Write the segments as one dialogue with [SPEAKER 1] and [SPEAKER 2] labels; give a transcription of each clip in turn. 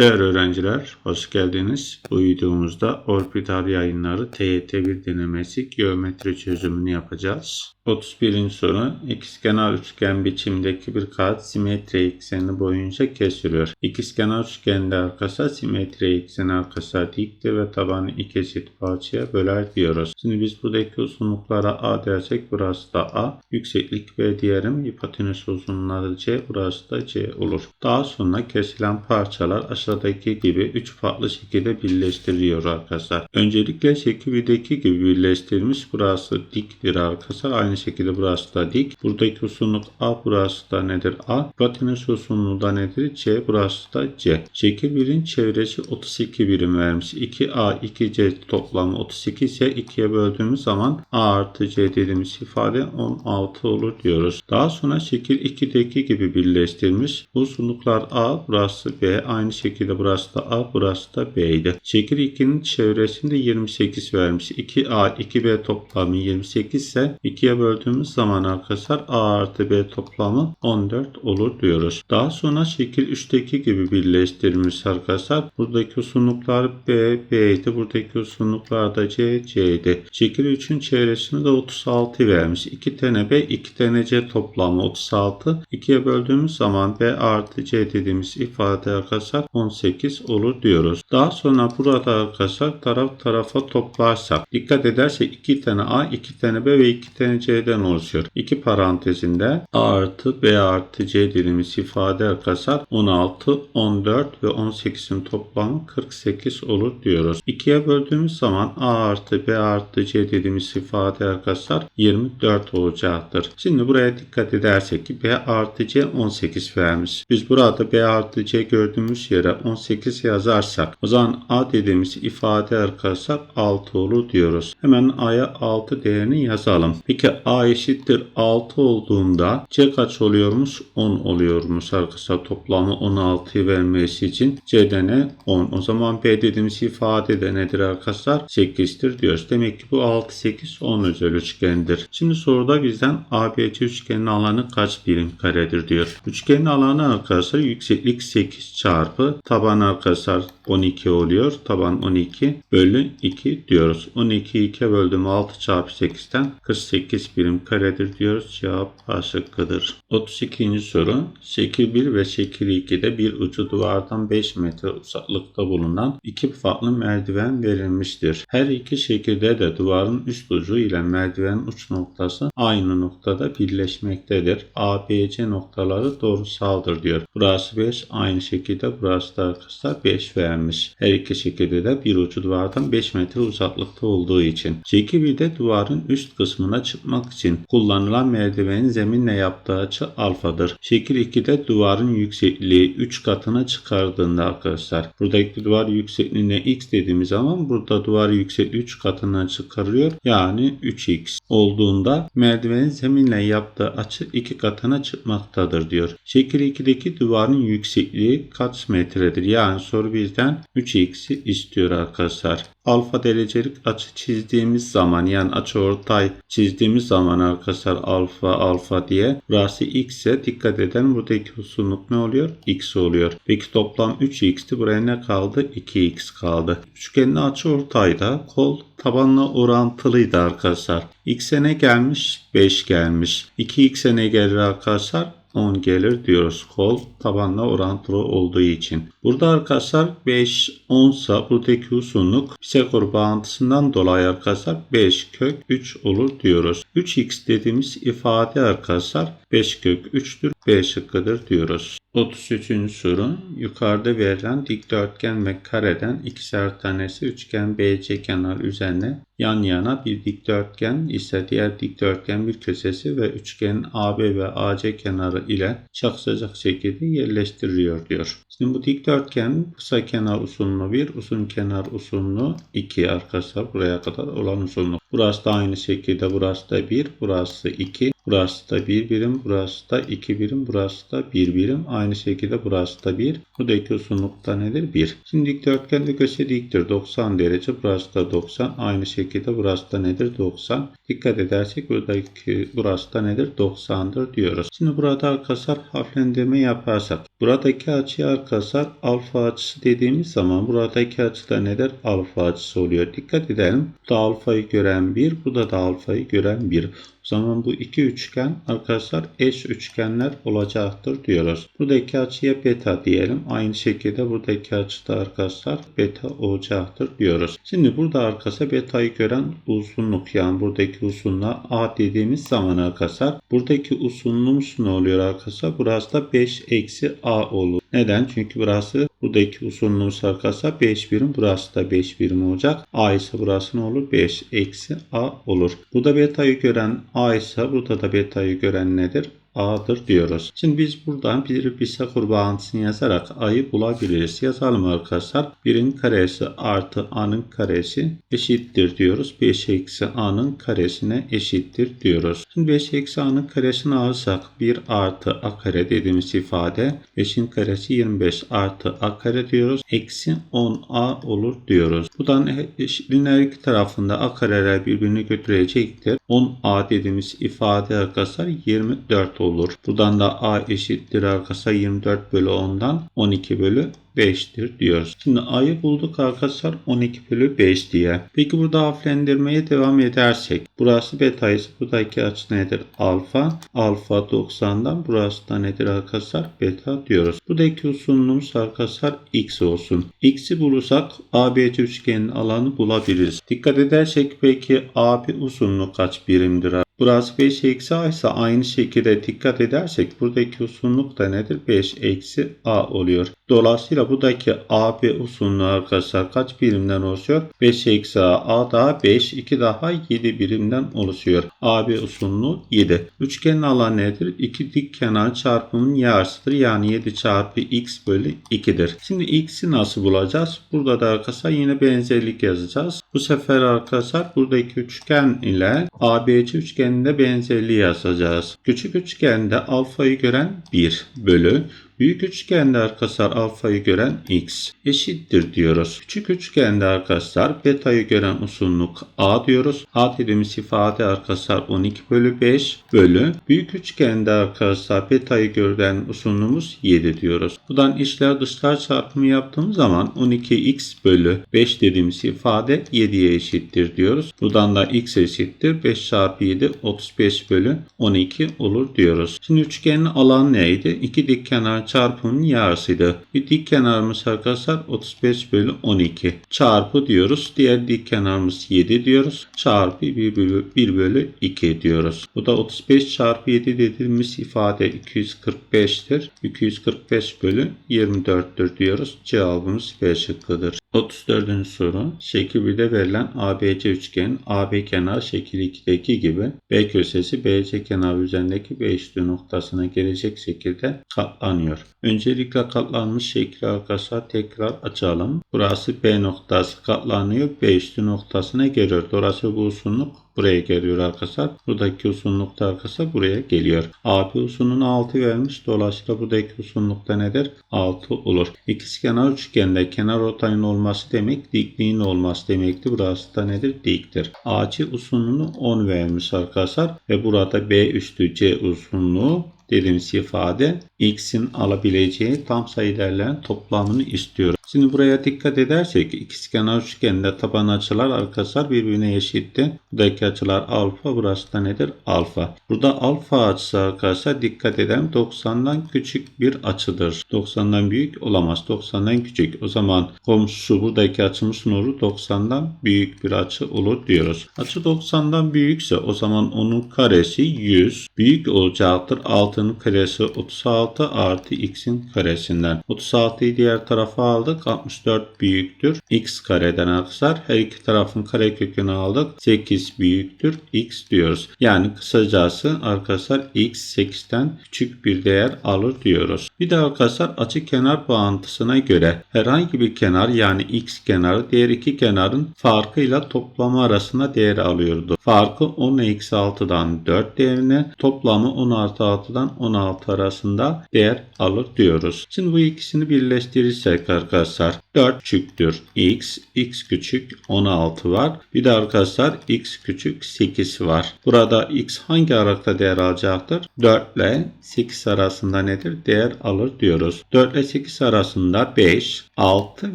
[SPEAKER 1] Değerli öğrenciler, hoş geldiniz. Bu videomuzda orbital yayınları TYT1 denemesi geometri çözümünü yapacağız. 31. soru, ikizkenar üçgen biçimdeki bir kağıt simetri ekseni boyunca kesiliyor. İkizkenar üçgende arkası simetri ekseni arkası diktir ve tabanı iki eşit parçaya böler diyoruz. Şimdi biz buradaki uzunluklara A dersek burası da A, yükseklik B diyelim, hipotenüs uzunluğu C, burası da C olur. Daha sonra kesilen parçalar aşağıdaki gibi 3 farklı şekilde birleştiriliyor arkadaşlar. Öncelikle şekildeki gibi birleştirilmiş burası diktir arkadaşlar. Aynı şekilde burası da dik. Buradaki uzunluk A burası da nedir? A. Hipotenüs uzunluğu da nedir? C. Burası da C. Şekil 1'in çevresi 32 birim vermiş. 2A 2C toplamı 32 ise 2'ye böldüğümüz zaman A artı C dediğimiz ifade 16 olur diyoruz. Daha sonra şekil 2'deki gibi birleştirilmiş. Uzunluklar A burası B. Aynı şekilde burası da A burası da B idi. Şekil 2'nin çevresinde 28 vermiş. 2A 2B toplamı 28 ise 2'ye böldüğümüz zaman arkadaşlar A artı B toplamı 14 olur diyoruz. Daha sonra şekil 3'teki gibi birleştirilmiş arkadaşlar. Buradaki uzunluklar B, B idi. Buradaki uzunluklar da C, C idi. Şekil 3'ün çevresini de 36 vermiş. 2 tane B, 2 tane C toplamı 36. 2'ye böldüğümüz zaman B artı C dediğimiz ifade arkadaşlar 18 olur diyoruz. Daha sonra burada arkadaşlar taraf tarafa toplarsak dikkat edersek 2 tane A, 2 tane B ve 2 tane C'den oluşuyor. 2 parantezinde A artı B artı C dediğimiz ifade arkadaşlar 16, 14 ve 18'in toplamı 48 olur diyoruz. 2'ye böldüğümüz zaman A artı B artı C dediğimiz ifade arkadaşlar 24 olacaktır. Şimdi buraya dikkat edersek ki B artı C 18 vermiş. Biz burada B artı C gördüğümüz yere 18 yazarsak o zaman A dediğimiz ifade arkadaşlar 6 olur diyoruz. Hemen A'ya 6 değerini yazalım. Peki A eşittir 6 olduğunda C kaç oluyormuş? 10 oluyormuş arkadaşlar. Toplamı 16'yı vermesi için C'de ne? 10. O zaman B dediğimiz ifade de nedir arkadaşlar? 8'tir diyoruz. Demek ki bu 6, 8, 10 özel üçgendir. Şimdi soruda bizden ABC üçgenin alanı kaç birim karedir diyor. Üçgenin alanı arkadaşlar yükseklik 8 çarpı taban arkadaşlar 12 oluyor. Taban 12 bölü 2 diyoruz. 12'yi 2'ye böldüm 6 çarpı 8'ten 48 birim karedir diyoruz. Cevap A şıkkıdır. 32. soru. Şekil 1 ve şekil 2'de bir ucu duvardan 5 metre uzaklıkta bulunan iki farklı merdiven verilmiştir. Her iki şekilde de duvarın üst ucu ile merdiven uç noktası aynı noktada birleşmektedir. A, B, C noktaları doğrusaldır diyor. Burası 5 aynı şekilde burası da arkadaşlar 5 vermiş. Her iki şekilde de bir ucu duvardan 5 metre uzaklıkta olduğu için. Şekil 1'de duvarın üst kısmına çıkmak için kullanılan merdivenin zeminle yaptığı açı alfadır. Şekil 2'de duvarın yüksekliği 3 katına çıkardığında arkadaşlar. Buradaki duvar yüksekliğine x dediğimiz zaman burada duvar yüksekliği 3 katına çıkarıyor. Yani 3x olduğunda merdivenin zeminle yaptığı açı 2 katına çıkmaktadır diyor. Şekil 2'deki duvarın yüksekliği kaç metredir? Yani soru bizden 3x'i istiyor arkadaşlar. Alfa derecelik açı çizdiğimiz zaman yani açı ortay çizdiğimiz zaman arkadaşlar alfa alfa diye burası x ise dikkat eden buradaki uzunluk ne oluyor? x oluyor. Peki toplam 3x'ti. Buraya ne kaldı? 2x kaldı. Üçgenin açı ortayda kol tabanla orantılıydı arkadaşlar. X'e ne gelmiş? 5 gelmiş. 2x'e ne gelir arkadaşlar? 10 gelir diyoruz. Kol tabanla orantılı olduğu için. Burada arkadaşlar 5 10 sa buradaki uzunluk Pisagor bağıntısından dolayı arkadaşlar 5 kök 3 olur diyoruz. 3x dediğimiz ifade arkadaşlar 5 kök 3'tür. B şıkkıdır diyoruz. 33. soru. Yukarıda verilen dikdörtgen ve kareden ikişer tanesi üçgen BC kenar üzerine yan yana bir dikdörtgen ise diğer dikdörtgen bir köşesi ve üçgenin AB ve AC kenarı ile çakışacak şekilde yerleştiriliyor diyor. Şimdi bu dikdörtgen kısa kenar uzunluğu 1, uzun kenar uzunluğu 2 arkadaşlar buraya kadar olan uzunluk. Burası da aynı şekilde burası da 1, burası 2, burası da 1 birim, burası da 2 birim, burası da 1 birim. Aynı şekilde burası da 1. Buradaki uzunluk da nedir? 1. Şimdi dikdörtgende köşe diktir 90 derece, burası da 90. Aynı şekilde burası da nedir? 90. Dikkat edersek buradaki burası da nedir? 90'dır diyoruz. Şimdi burada arkadaşlar harflendirme yaparsak buradaki açıya arkadaşlar alfa açısı dediğimiz zaman buradaki açı da nedir? Alfa açısı oluyor. Dikkat edelim. Bu da alfayı gören 1, bu da da alfayı gören 1. O zaman bu iki üçgen arkadaşlar eş üçgenler olacaktır diyoruz. Buradaki açıya beta diyelim. Aynı şekilde buradaki açı da arkadaşlar beta olacaktır diyoruz. Şimdi burada arkadaşlar beta'yı gören uzunluk yani buradaki uzunluğa A dediğimiz zaman arkadaşlar buradaki uzunluğumuz ne oluyor arkadaşlar? Burası da 5 eksi A olur. Neden? Çünkü burası buradaki uzunluğumuz arkadaşlar 5 birim. Burası da 5 birim olacak. A ise burası ne olur? 5 eksi A olur. Burada beta'yı gören A ise burada da beta'yı gören nedir? A'dır diyoruz. Şimdi biz buradan bir Pisagor bağıntısını yazarak A'yı bulabiliriz. Yazalım arkadaşlar. 1'in karesi artı A'nın karesi eşittir diyoruz. 5 eksi A'nın karesine eşittir diyoruz. Şimdi 5 eksi A'nın karesini alırsak 1 artı A kare dediğimiz ifade 5'in karesi 25 artı A kare diyoruz. Eksi 10A olur diyoruz. Buradan eşitliğin her iki tarafında A kareler birbirini götürecektir. 10A dediğimiz ifade arkadaşlar 24 olur. Buradan da A eşittir arkadaşlar 24 bölü 10'dan 12 bölü 5'tir diyoruz. Şimdi A'yı bulduk arkadaşlar 12 bölü 5 diye. Peki burada harflendirmeye devam edersek. Burası beta ise buradaki açı nedir? Alfa. Alfa 90'dan burası da nedir arkadaşlar? Beta diyoruz. Buradaki uzunluğumuz arkadaşlar x olsun. X'i bulursak ABC üçgenin alanı bulabiliriz. Dikkat edersek peki AB uzunluğu kaç birimdir? Burası 5 eksi a ise aynı şekilde dikkat edersek buradaki uzunluk da nedir? 5 eksi a oluyor. Dolayısıyla buradaki AB uzunluğu arkadaşlar kaç birimden oluşuyor? 5 eksi a, a daha 5, 2 daha 7 birimden oluşuyor. AB uzunluğu 7. Üçgenin alanı nedir? İki dik kenar çarpımının yarısıdır. Yani 7 çarpı x bölü 2'dir. Şimdi x'i nasıl bulacağız? Burada da arkadaşlar yine benzerlik yazacağız. Bu sefer arkadaşlar buradaki üçgen ile ABC üçgeninde benzerliği yazacağız. Küçük üçgende alfayı gören 1 bölü Büyük üçgende arkadaşlar alfayı gören x eşittir diyoruz. Küçük üçgende arkadaşlar betayı gören uzunluk a diyoruz. A dediğimiz ifade arkadaşlar 12 bölü 5 bölü. Büyük üçgende arkadaşlar betayı gören uzunluğumuz 7 diyoruz. Buradan içler dışlar çarpımı yaptığımız zaman 12x bölü 5 dediğimiz ifade 7'ye eşittir diyoruz. Buradan da x eşittir 5 çarpı 7 35 bölü 12 olur diyoruz. Şimdi üçgenin alanı neydi? İki dik kenar çarpımının yarısıydı. Bir dik kenarımız arkadaşlar 35 bölü 12 çarpı diyoruz. Diğer dik kenarımız 7 diyoruz. Çarpı 1 bölü, 1 bölü 2 diyoruz. Bu da 35 çarpı 7 dediğimiz ifade 245'tir. 245 bölü 24'tür diyoruz. Cevabımız B şıkkıdır. 34. soru. Şekil 1'de verilen ABC üçgenin AB kenar şekil 2'deki gibi B köşesi BC kenar üzerindeki B üstü noktasına gelecek şekilde katlanıyor. Öncelikle katlanmış şekli arkadaşlar tekrar açalım. Burası B noktası katlanıyor. B üstü noktasına geliyor. Dolayısıyla bu uzunluk buraya geliyor arkadaşlar. Buradaki uzunluk da arkadaşlar buraya geliyor. AB uzunluğunu 6 vermiş. Dolayısıyla buradaki uzunluk da nedir? 6 olur. İkizkenar üçgende kenar ortayın olması demek dikliğin olması demektir. Burası da nedir? Diktir. AC uzunluğunu 10 vermiş arkadaşlar. Ve burada B üstü C uzunluğu dediğimiz ifade x'in alabileceği tam sayılarla toplamını istiyor. Şimdi buraya dikkat edersek ikizkenar üçgende taban açılar arkadaşlar birbirine eşitti. Buradaki açılar alfa burası da nedir? Alfa. Burada alfa açısı arkadaşlar dikkat edelim 90'dan küçük bir açıdır. 90'dan büyük olamaz. 90'dan küçük. O zaman komşusu buradaki açımız nuru 90'dan büyük bir açı olur diyoruz. Açı 90'dan büyükse o zaman onun karesi 100 büyük olacaktır. 6 6'nın karesi 36 artı x'in karesinden. 36'yı diğer tarafa aldık. 64 büyüktür. x kareden arkadaşlar. Her iki tarafın karekökünü aldık. 8 büyüktür. x diyoruz. Yani kısacası arkadaşlar x 8'ten küçük bir değer alır diyoruz. Bir de arkadaşlar açı kenar bağıntısına göre herhangi bir kenar yani x kenarı diğer iki kenarın farkıyla toplamı arasında değer alıyordu. Farkı 10 eksi 6'dan 4 değerine toplamı 10 artı 6'dan 16 arasında değer alır diyoruz. Şimdi bu ikisini birleştirirsek arkadaşlar 4 küçüktür x, x küçük 16 var. Bir de arkadaşlar x küçük 8 var. Burada x hangi aralıkta değer alacaktır? 4 ile 8 arasında nedir? Değer alır diyoruz. 4 ile 8 arasında 5, 6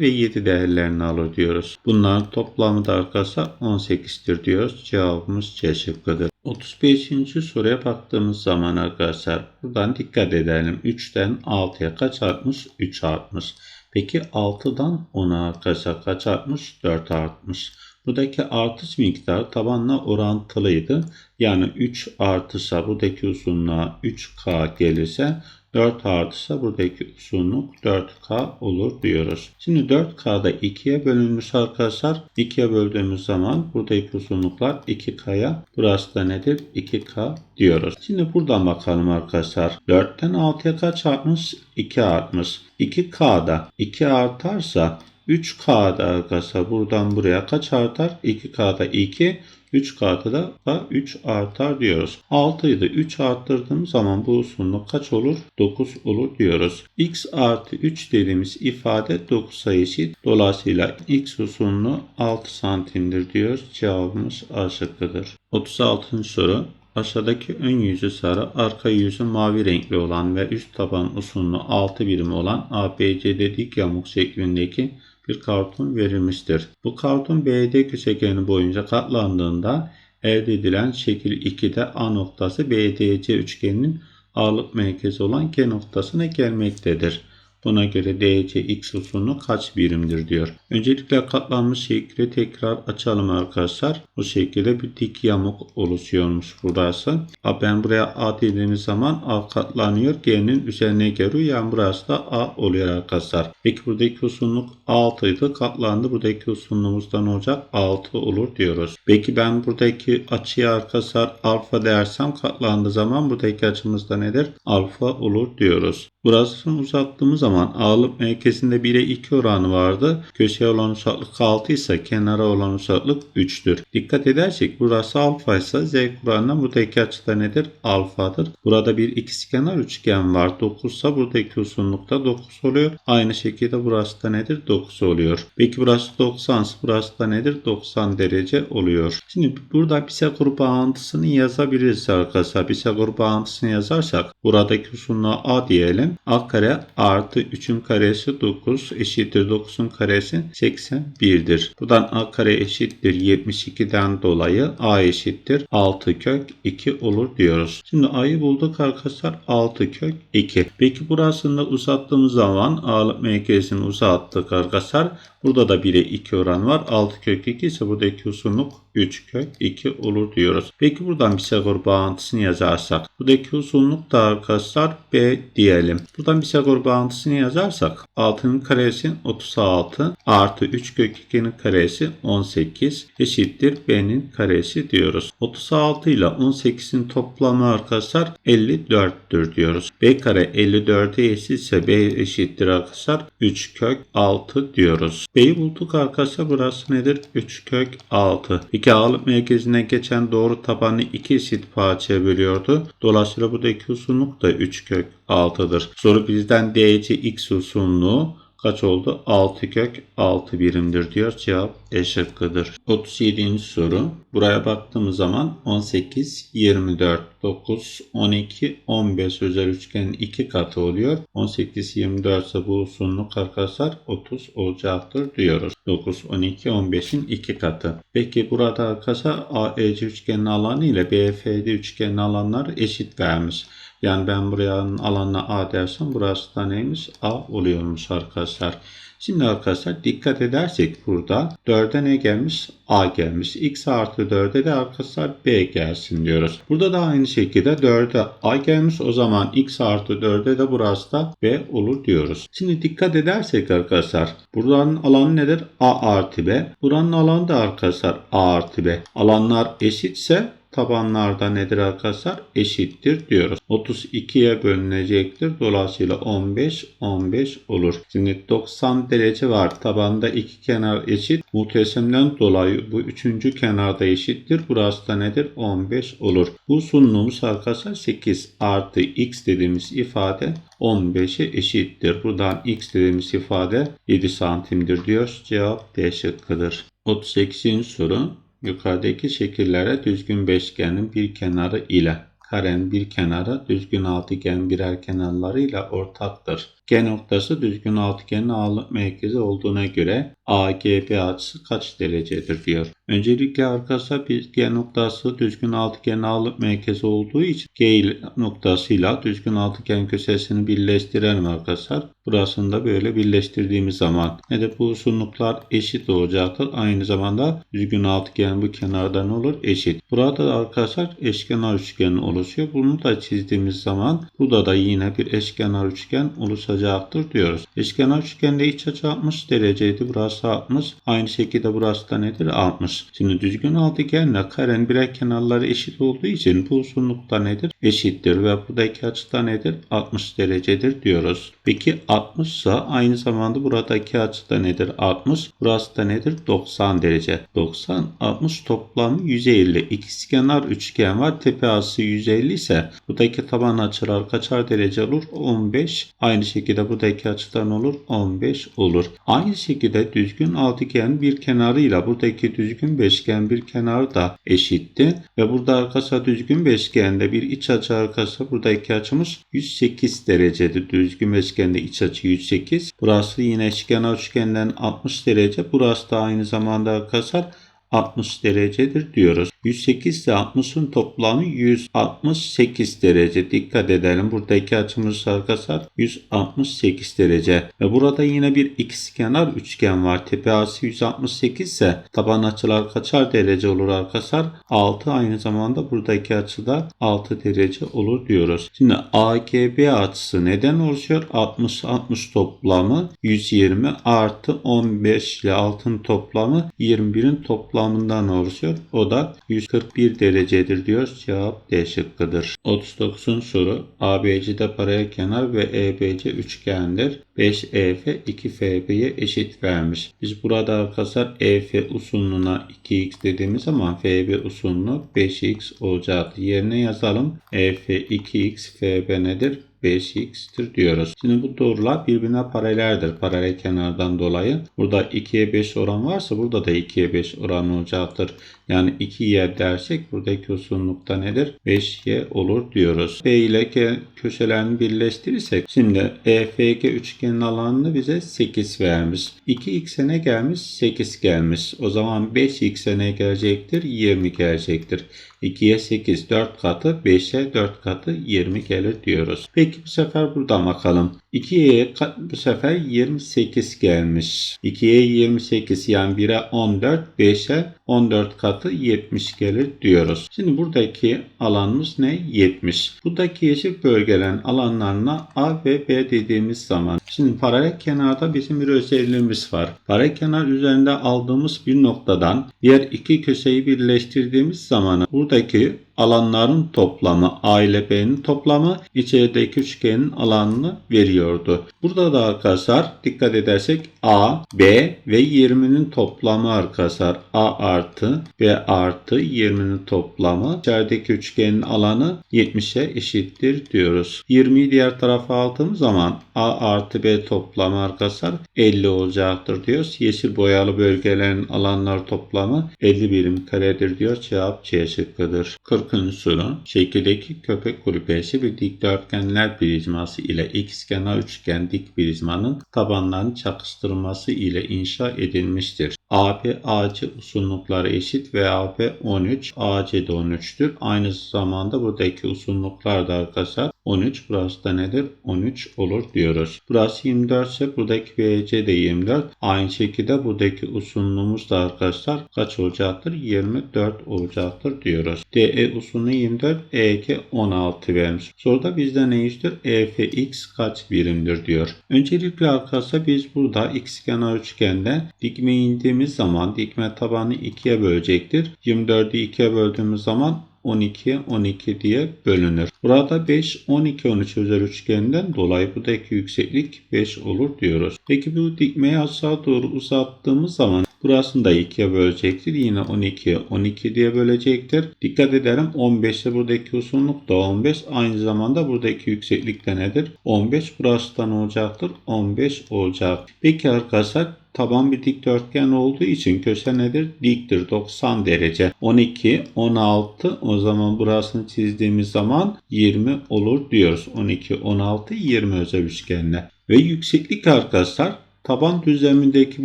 [SPEAKER 1] ve 7 değerlerini alır diyoruz. Bunların toplamı da arkadaşlar 18'tir diyoruz. Cevabımız C şıkkıdır. 35. soruya baktığımız zaman arkadaşlar buradan dikkat edelim. 3'ten 6'ya kaç artmış? 3 artmış. Peki 6'dan 10'a arkadaşlar kaç artmış? 4 artmış. Buradaki artış miktarı tabanla orantılıydı. Yani 3 artışa buradaki uzunluğa 3K gelirse 4 artışa buradaki uzunluk 4K olur diyoruz. Şimdi 4K'da 2'ye bölünmüş arkadaşlar. 2'ye böldüğümüz zaman buradaki uzunluklar 2K'ya. Burası da nedir? 2K diyoruz. Şimdi buradan bakalım arkadaşlar. 4'ten 6'ya kaç artmış? 2 artmış. 2K'da 2 artarsa 3K'da arkadaşlar buradan buraya kaç artar? 2K'da 2, 3K'da da 3 artar diyoruz. 6 idi 3 arttırdığımız zaman bu uzunluk kaç olur? 9 olur diyoruz. X artı 3 dediğimiz ifade 9'a eşit. Dolayısıyla X uzunluğu 6 santimdir diyoruz. Cevabımız A şıkkıdır. 36. soru. Aşağıdaki ön yüzü sarı, arka yüzü mavi renkli olan ve üst taban uzunluğu 6 birim olan ABCD dik yamuk şeklindeki bir karton verilmiştir. Bu karton BD köşegeni boyunca katlandığında elde edilen şekil 2'de A noktası BDC üçgeninin ağırlık merkezi olan G noktasına gelmektedir. Buna göre DC x uzunluğu kaç birimdir diyor. Öncelikle katlanmış şekli tekrar açalım arkadaşlar. Bu şekilde bir dik yamuk oluşuyormuş burası. A ben buraya A dediğimiz zaman A katlanıyor. G'nin üzerine geliyor. Yani burası da A oluyor arkadaşlar. Peki buradaki uzunluk 6 idi. Katlandı. Buradaki uzunluğumuz da ne olacak? 6 olur diyoruz. Peki ben buradaki açıya arkadaşlar alfa dersem katlandığı zaman buradaki açımız da nedir? Alfa olur diyoruz. Burasını uzattığımız zaman ağırlık merkezinde 1'e 2 oranı vardı. Köşeye olan uzaklık 6 ise kenara olan uzaklık 3'tür. Dikkat edersek burası alfa ise z kuranına buradaki açıda nedir? Alfadır. Burada bir ikizkenar üçgen var. 9 ise buradaki uzunluk da 9 oluyor. Aynı şekilde burası da nedir? 9 oluyor. Peki burası 90 ise burası da nedir? 90 derece oluyor. Şimdi burada Pisagor bağıntısını yazabiliriz arkadaşlar. Pisagor bağıntısını yazarsak buradaki uzunluğa A diyelim. A kare artı 3'ün karesi 9 eşittir 9'un karesi 81'dir. Buradan A kare eşittir 72'den dolayı A eşittir 6 kök 2 olur diyoruz. Şimdi A'yı bulduk arkadaşlar 6 kök 2. Peki burasını da uzattığımız zaman ağırlık merkezini uzattık arkadaşlar. Burada da 1'e 2 oran var. 6 kök 2 ise buradaki uzunluk 3 kök 2 olur diyoruz. Peki buradan Pisagor bağıntısını yazarsak. Buradaki uzunluk da arkadaşlar B diyelim. Buradan Pisagor bağıntısını yazarsak 6'nın karesi 36 artı 3 kök 2'nin karesi 18 eşittir B'nin karesi diyoruz. 36 ile 18'in toplamı arkadaşlar 54'tür diyoruz. B kare 54'e eşitse B eşittir arkadaşlar 3 kök 6 diyoruz. B'yi bulduk arkadaşlar burası nedir? 3 kök 6. Peki ağırlık merkezine geçen doğru tabanı 2 eşit parçaya bölüyordu. Dolayısıyla buradaki uzunluk da 3 kök 6'dır. Soru bizden DC x uzunluğu kaç oldu? 6 kök 6 birimdir diyor. Cevap E şıkkıdır. 37. soru. Buraya baktığımız zaman 18, 24, 9, 12, 15 özel üçgenin 2 katı oluyor. 18, 24 ise bu uzunluk arkadaşlar 30 olacaktır diyoruz. 9, 12, 15'in 2 katı. Peki burada arkadaşlar AEC üçgenin alanı ile BFD üçgenin alanları eşit vermiş. Yani ben buraya alanına A dersem burası da neymiş? A oluyormuş arkadaşlar. Şimdi arkadaşlar dikkat edersek burada 4'e ne gelmiş? A gelmiş. X artı 4'e de arkadaşlar B gelsin diyoruz. Burada da aynı şekilde 4'e A gelmiş. O zaman X artı 4'e de burası da B olur diyoruz. Şimdi dikkat edersek arkadaşlar buranın alanı nedir? A artı B. Buranın alanı da arkadaşlar A artı B. Alanlar eşitse tabanlarda nedir arkadaşlar? Eşittir diyoruz. 32'ye bölünecektir. Dolayısıyla 15 15 olur. Şimdi 90 derece var. Tabanda iki kenar eşit. Muhtesemden dolayı bu üçüncü kenarda eşittir. Burası da nedir? 15 olur. Bu sunumumuz arkadaşlar 8 artı x dediğimiz ifade 15'e eşittir. Buradan x dediğimiz ifade 7 santimdir diyor. Cevap D şıkkıdır. 38. soru Yukarıdaki şekillere düzgün beşgenin bir kenarı ile karen bir kenarı düzgün altıgen birer kenarlarıyla ortaktır. G noktası düzgün altıgenin ağırlık merkezi olduğuna göre AGB açısı kaç derecedir diyor. Öncelikle arkadaşlar bir G noktası düzgün altıgenin ağırlık merkezi olduğu için G noktasıyla düzgün altıgen köşesini birleştirelim arkadaşlar. Burasını da böyle birleştirdiğimiz zaman ne de bu uzunluklar eşit olacaktır. Aynı zamanda düzgün altıgen bu kenardan olur eşit. Burada da arkadaşlar eşkenar üçgen oluşuyor. Bunu da çizdiğimiz zaman burada da yine bir eşkenar üçgen oluşacaktır diyoruz. Eşkenar üçgende iç açı 60 dereceydi. Burası 60. Aynı şekilde burası da nedir? 60. Şimdi düzgün altıgenle karen birer kenarları eşit olduğu için bu uzunluk da nedir? Eşittir ve buradaki açı da nedir? 60 derecedir diyoruz. Peki 60 ise aynı zamanda buradaki açı da nedir? 60. Burası da nedir? 90 derece. 90, 60 toplamı 150. İkizkenar üçgen var. Tepe açısı 150 ise buradaki taban açılar kaçar derece olur? 15. Aynı şekilde buradaki açıdan olur? 15 olur. Aynı şekilde düzgün altıgen bir kenarıyla buradaki düzgün beşgen bir kenarı da eşitti. Ve burada arkası düzgün beşgende bir iç açı arkası buradaki açımız 108 derecedir. Düzgün beşgende iç açı 108. Burası yine eşkenar üçgenden 60 derece. Burası da aynı zamanda arkadaşlar 60 derecedir diyoruz. 108 ile 60'ın toplamı 168 derece. Dikkat edelim. Buradaki açımız arkadaşlar 168 derece. Ve burada yine bir ikizkenar üçgen var. Tepe açısı 168 ise taban açılar kaçar derece olur arkadaşlar? 6 aynı zamanda buradaki açı da 6 derece olur diyoruz. Şimdi AGB açısı neden oluşuyor? 60 60 toplamı 120 artı 15 ile 6'ın toplamı 21'in toplamından oluşuyor. O da 141 derecedir diyor. Cevap D şıkkıdır. 39. soru ABC'de paralel kenar ve EBC üçgendir. 5EF 2FB'ye eşit vermiş. Biz burada arkadaşlar EF usuluna 2x dediğimiz zaman FB usulunu 5x olacaktı. Yerine yazalım. EF 2x FB nedir? 5x'tir diyoruz. Şimdi bu doğrular birbirine paraleldir. Paralel kenardan dolayı. Burada 2'ye 5 oran varsa burada da 2'ye 5 oran olacaktır. Yani 2y dersek buradaki uzunlukta nedir? 5y olur diyoruz. B ile K köşelerini birleştirirsek şimdi EFG üçgenin alanını bize 8 vermiş. 2x'e ne gelmiş? 8 gelmiş. O zaman 5x'e ne gelecektir? 20 gelecektir. 2'ye 8 4 katı 5'e 4 katı 20 gelir diyoruz. Peki bu sefer buradan bakalım. 2'ye bu sefer 28 gelmiş. 2'ye 28 yani 1'e 14 5'e 14 katı 70 gelir diyoruz. Şimdi buradaki alanımız ne? 70. Buradaki yeşil bölgelerin alanlarına A ve B dediğimiz zaman şimdi paralel kenarda bizim bir özelliğimiz var. Paralel kenar üzerinde aldığımız bir noktadan diğer iki köşeyi birleştirdiğimiz zaman buradaki alanların toplamı A ile B'nin toplamı içerideki üçgenin alanını veriyordu. Burada da arkadaşlar dikkat edersek A, B ve 20'nin toplamı arkadaşlar A artı B artı 20'nin toplamı içerideki üçgenin alanı 70'e eşittir diyoruz. 20'yi diğer tarafa aldığımız zaman A artı B toplamı arkadaşlar 50 olacaktır diyoruz. Yeşil boyalı bölgelerin alanlar toplamı 50 birim karedir diyor. Cevap C şıkkıdır. 40. soru. Şekildeki köpek kulübesi bir dikdörtgenler prizması ile ikizkenar üçgen dik prizmanın tabanlarını çakıştırması ile inşa edilmiştir. AB AC uzunlukları eşit ve AB 13, AC de 13'tür. Aynı zamanda buradaki uzunluklar da arkadaşlar 13. Burası da nedir? 13 olur diyoruz. Burası 24 ise buradaki BC de 24. Aynı şekilde buradaki uzunluğumuz da arkadaşlar kaç olacaktır? 24 olacaktır diyoruz. DE uzunluğu 24, EG 16 vermiş. Soruda bizde ne istiyor? EFX kaç birimdir diyor. Öncelikle arkadaşlar biz burada x kenar üçgende dikme indiğimiz zaman dikme tabanı 2'ye bölecektir. 24'ü 2'ye böldüğümüz zaman 12 12 diye bölünür. Burada 5 12 13 özel üçgeninden dolayı buradaki yükseklik 5 olur diyoruz. Peki bu dikmeyi aşağı doğru uzattığımız zaman burasını da 2'ye bölecektir. Yine 12 12 diye bölecektir. Dikkat edelim 15'te buradaki uzunluk da 15. Aynı zamanda buradaki yükseklik de nedir? 15. Burası da ne olacaktır? 15 olacak. Peki arkadaşlar Taban bir dikdörtgen olduğu için köşe nedir? Diktir 90 derece. 12, 16 o zaman burasını çizdiğimiz zaman 20 olur diyoruz. 12, 16, 20 özel üçgenle. Ve yükseklik arkadaşlar taban düzlemindeki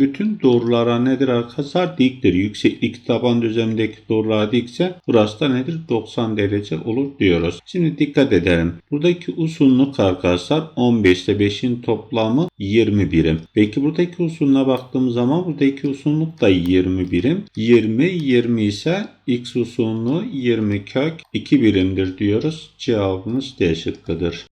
[SPEAKER 1] bütün doğrulara nedir arkadaşlar? Diktir. Yükseklik taban düzlemindeki doğrulara dikse burası da nedir? 90 derece olur diyoruz. Şimdi dikkat edelim. Buradaki uzunluk arkadaşlar 15 ile 5'in toplamı 20 birim. Peki buradaki uzunluğa baktığımız zaman buradaki uzunluk da 20 birim. 20 20 ise x uzunluğu 20 kök 2 birimdir diyoruz. Cevabımız D şıkkıdır.